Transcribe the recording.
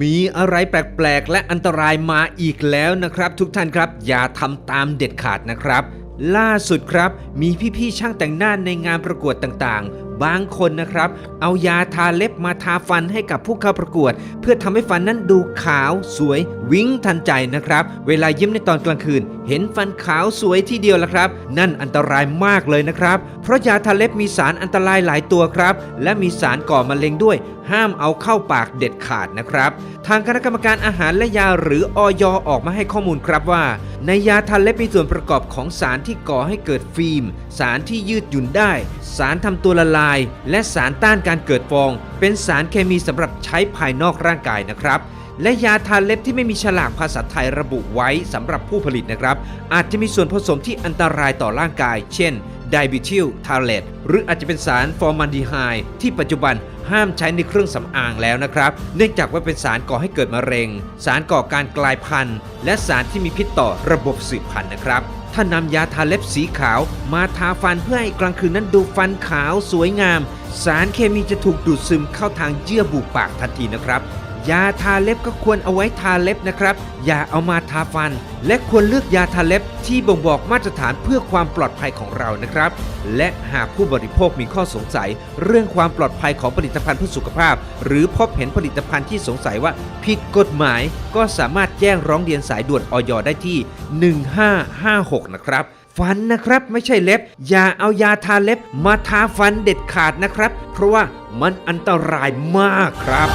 มีอะไรแปลกๆ และอันตรายมาอีกแล้วนะครับ ทุกท่านครับ อย่าทำตามเด็ดขาดนะครับ ล่าสุดครับ มีพี่ๆช่างแต่งหน้าในงานประกวดต่างๆ บางคนนะครับ เอายาทาเล็บมาทาฟันให้กับผู้เข้าประกวด เพื่อทำให้ฟันนั้นดูขาวสวยวิ้งทันใจนะครับ เวลายิ้มในตอนกลางคืน เห็นฟันขาวสวยที่เดียวละครับ นั่นอันตรายมากเลยนะครับ เพราะยาทาเล็บมีสารอันตรายหลายตัวครับ และมีสารก่อมะเร็งด้วย ห้ามเอาเข้าปากเด็ดขาดนะครับ ทางคณะกรรมการอาหารและยาหรืออยออกมาให้ข้อมูลครับว่า ในยาทาเล็บมีส่วนประกอบของสารที่ก่อให้เกิดฟิล์ม สารที่ยืดหยุ่นได้ สารทำตัวละลายและสารต้านการเกิดฟอง เป็นสารเคมีสำหรับใช้ภายนอกร่างกายนะครับ และยาทาเล็บที่ไม่มีฉลากภาษาไทยระบุไว้สำหรับผู้ผลิตนะครับ อาจจะมีส่วนผสมที่อันตรายต่อร่างกาย เช่น ไดบิทิลทาเลตหรืออาจจะเป็นสารฟอร์มันดีไฮที่ปัจจุบันห้ามใช้ในเครื่องสำอางแล้วนะครับ เนื่องจากว่าเป็นสารก่อให้เกิดมะเร็ง สารก่อการกลายพันธุ์ และสารที่มีพิษต่อระบบสืบพันธุ์นะครับถ้านำยาทาเล็บสีขาวมาทาฟันเพื่อให้กลางคืนนั้นดูฟันขาวสวยงาม สารเคมีจะถูกดูดซึมเข้าทางเยื่อบุปากทันทีนะครับ ยาทาเล็บก็ควรเอาไว้ทาเล็บนะครับ อย่าเอามาทาฟัน และควรเลือกยาทาเล็บที่บ่งบอกมาตรฐานเพื่อความปลอดภัยของเรานะครับ และหากผู้บริโภคมีข้อสงสัย เรื่องความปลอดภัยของผลิตภัณฑ์เพื่อสุขภาพ หรือพบเห็นผลิตภัณฑ์ที่สงสัยว่าผิดกฎหมาย ก็สามารถแจ้งร้องเรียนสายด่วนอยได้ที่ 1556 นะครับฟันนะครับไม่ใช่เล็บ อย่าเอายาทาเล็บมาทาฟันเด็ดขาดนะครับ เพราะว่ามันอันตรายมากครับ